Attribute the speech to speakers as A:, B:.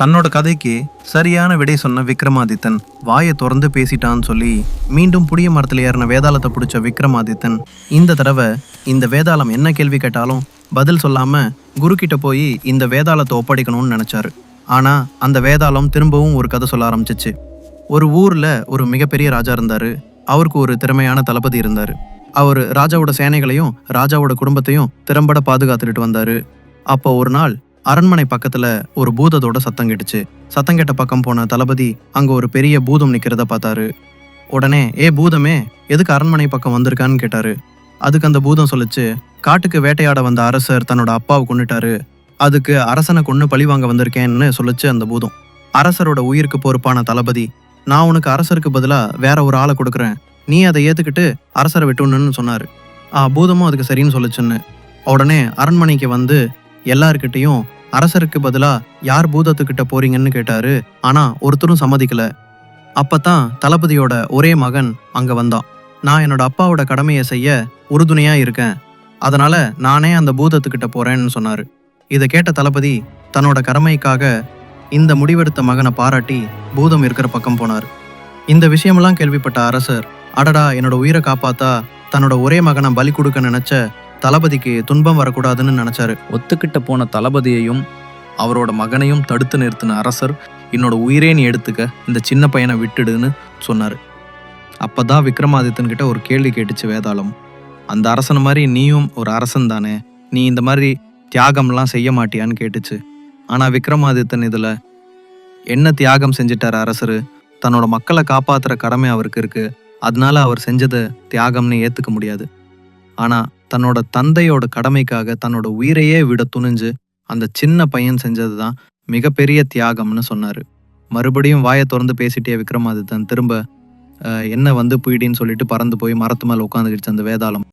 A: தன்னோட கதைக்கு சரியான விடை சொன்ன விக்ரமாதித்தன் வாயை திறந்து பேசிட்டான்னு சொல்லி மீண்டும் புடிய மரத்தில் ஏறின வேதாளத்தை பிடிச்ச விக்ரமாதித்தன் இந்த தடவை இந்த வேதாளம் என்ன கேள்வி கேட்டாலும் பதில் சொல்லாம குரு கிட்ட போய் இந்த வேதாளத்தை ஒப்படைக்கணும்னு நினைச்சாரு. ஆனா அந்த வேதாளம் திரும்பவும் ஒரு கதை சொல்ல ஆரம்பிச்சிச்சு. ஒரு ஊர்ல ஒரு மிகப்பெரிய ராஜா இருந்தாரு. அவருக்கு ஒரு திறமையான தளபதி இருந்தாரு. அவர் ராஜாவோட சேனைகளையும் ராஜாவோட குடும்பத்தையும் திறம்பட பாதுகாத்துட்டு வந்தாரு. அப்போ ஒரு நாள் அரண்மனை பக்கத்துல ஒரு பூதத்தோட சத்தம் கேட்டுச்சு. சத்தம் கேட்ட பக்கம் போன தளபதி அங்க ஒரு பெரிய பூதம் நிக்கிறத பார்த்தாரு. உடனே ஏ பூதமே எதுக்கு அரண்மனை பக்கம் வந்திருக்கான்னு கேட்டாரு. அதுக்கு அந்த பூதம் சொல்லிச்சு காட்டுக்கு வேட்டையாட வந்த அரசர் தன்னோட அப்பாவை கொண்டுட்டாரு அதுக்கு அரசனை கொண்டு பழி வாங்க வந்திருக்கேன்னு சொல்லிச்சு அந்த பூதம். அரசரோட உயிருக்கு பொறுப்பான தளபதி நான் உனக்கு அரசருக்கு பதிலா வேற ஒரு ஆளை கொடுக்குறேன். நீ அதை ஏத்துக்கிட்டு அரசரை விட்டுணுன்னு சொன்னாரு. ஆ பூதமும் அதுக்கு சரின்னு சொல்லிச்சுன்னு. உடனே அரண்மனைக்கு வந்து எல்லார்கிட்டயும் அரசருக்கு பதிலா யார் பூதத்துக்கிட்ட போறீங்கன்னு கேட்டாரு. ஆனா ஒருத்தரும் சம்மதிக்கல. அப்பத்தான் தளபதியோட ஒரே மகன் அங்க வந்தான். நான் என்னோட அப்பாவோட கடமையை செய்ய உறுதுணையா இருக்கேன். அதனால நானே அந்த பூதத்துக்கிட்ட போறேன்னு சொன்னாரு. இதை கேட்ட தளபதி தன்னோட கடமைக்காக இந்த முடிவெடுத்த மகனை பாராட்டி பூதம் இருக்கிற பக்கம் போனார். இந்த விஷயமெல்லாம் கேள்விப்பட்ட அரசர் அடடா என்னோட உயிரை காப்பாத்தா தன்னோட ஒரே மகனை பலி கொடுக்க நினைச்ச தளபதிக்கு துன்பம் வரக்கூடாதுன்னு நினைச்சாரு.
B: ஒத்துக்கிட்ட போன தளபதியையும் அவரோட மகனையும் தடுத்து நிறுத்தின அரசர் என்னோட உயிரே நீ எடுத்துக்க இந்த சின்ன பையனை விட்டுடுன்னு சொன்னார். அப்பதான் விக்ரமாதித்தன் கிட்ட ஒரு கேள்வி கேட்டுச்சு வேதாளம். அந்த அரசன் மாதிரி நீயும் ஒரு அரசன் தானே நீ இந்த மாதிரி தியாகம்லாம் செய்ய மாட்டியான்னு கேட்டுச்சு. ஆனா விக்ரமாதித்தன் இதுல என்ன தியாகம் செஞ்சிட்டார் அரசர்? தன்னோட மக்களை காப்பாத்துற கடமை அவருக்கு இருக்கு. அதனால அவர் செஞ்சதை தியாகம்னு ஏத்துக்க முடியாது. ஆனா தன்னோட தந்தையோட கடமைக்காக தன்னோட உயிரையே விட துணிஞ்சு அந்த சின்ன பையன் செஞ்சது தான் மிகப்பெரிய தியாகம்னு சொன்னார். மறுபடியும் வாயை திறந்து பேசிட்டே விக்ரமாதித்தன் திரும்ப என்ன வந்து போயிடின்னு சொல்லிட்டு பறந்து போய் மரத்து மேலே உட்காந்துக்கிடுச்சு அந்த வேதாளம்